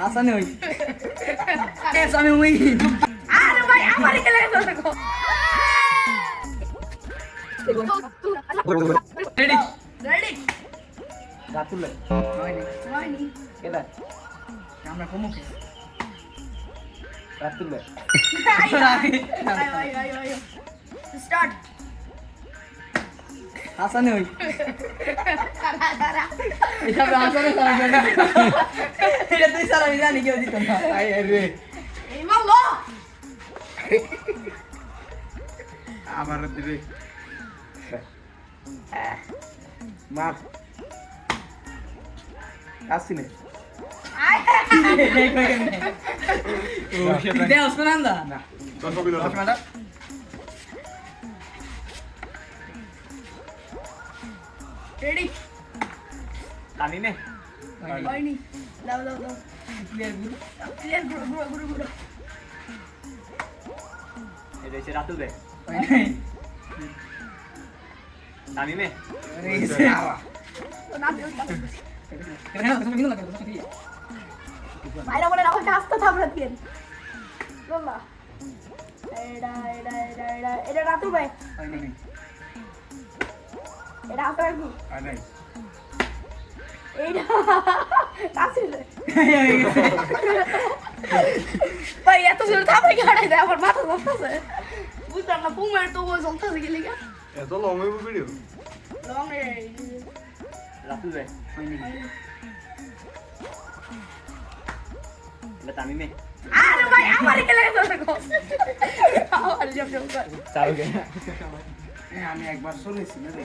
হাসানে ওই। এস আমি ওই আরে ভাই আমার খেলে গেছে দেখো রেডি রেডি রাতুলে হয়নি। হয়নি। কেদা আমরা আই আই আই স্টার্ট হাসানে ওই। এটা হাসানে সারা জানি এটা তুই সারা জানি কেউ দিত না। আই রে। এই মালো আবার দিবে। মার। আই দেওস কোন আন্দা। না দশ মিনিট। রেডি টানি নে হয়নি দাও দাও দাও ক্লিয়ার গুড ক্লিয়ার গুরু গুরু গুরু গুরু এই যে রাতু দে টানি নে বাইরে বলে রাখো কাজটা থামরা দিয়ে বাবা এডা এডা এডা এডা এটা রাতুর ভাই হয়নি এটা আপনার কি আই নাই। এইটা। কাছে ভাই এত জোরে থামে গাড়াই দেয়? আমার মাথা ধরতেছে। বুঝলাম না পুমের তো ওই চলতেছে গেলে এত লং হইব ভিডিও লং রাতু দে হয়নি এটা টানি আরে ভাই আমার খেলে গেছে দেখো আমার জব জব কর চালু গে আমি একবার শুনেছি না রে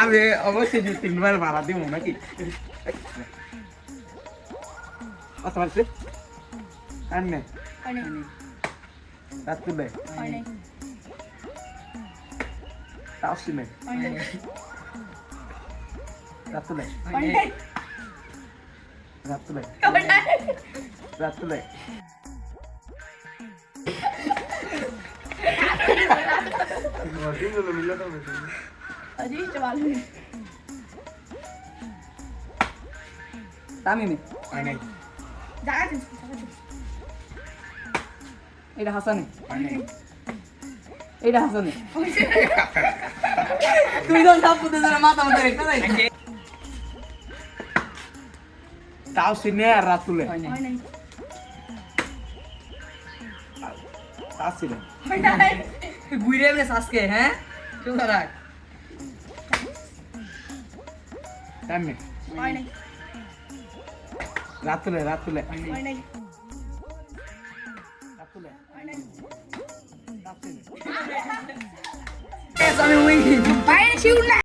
আমি অবশ্যই যে তিনবার ভাড়া দিব নাকি আচ্ছা মারছে আর নে মানে রাতু মানে তাওসি নে মানে রাতু মানে রাতু মানে রাতু তামিমি। এটা হাসানে। এটা হাসানে। তুই তো সব পুতে ধরে মাথা মাথা রেখে নাই তাওসি নে আর তাওসি ঘুরে এমনি আজকে হ্যাঁ? চুপ রাখ। মানে রাতুলে মানে তাওসি নে আমি ওই বাইরে শিউর না।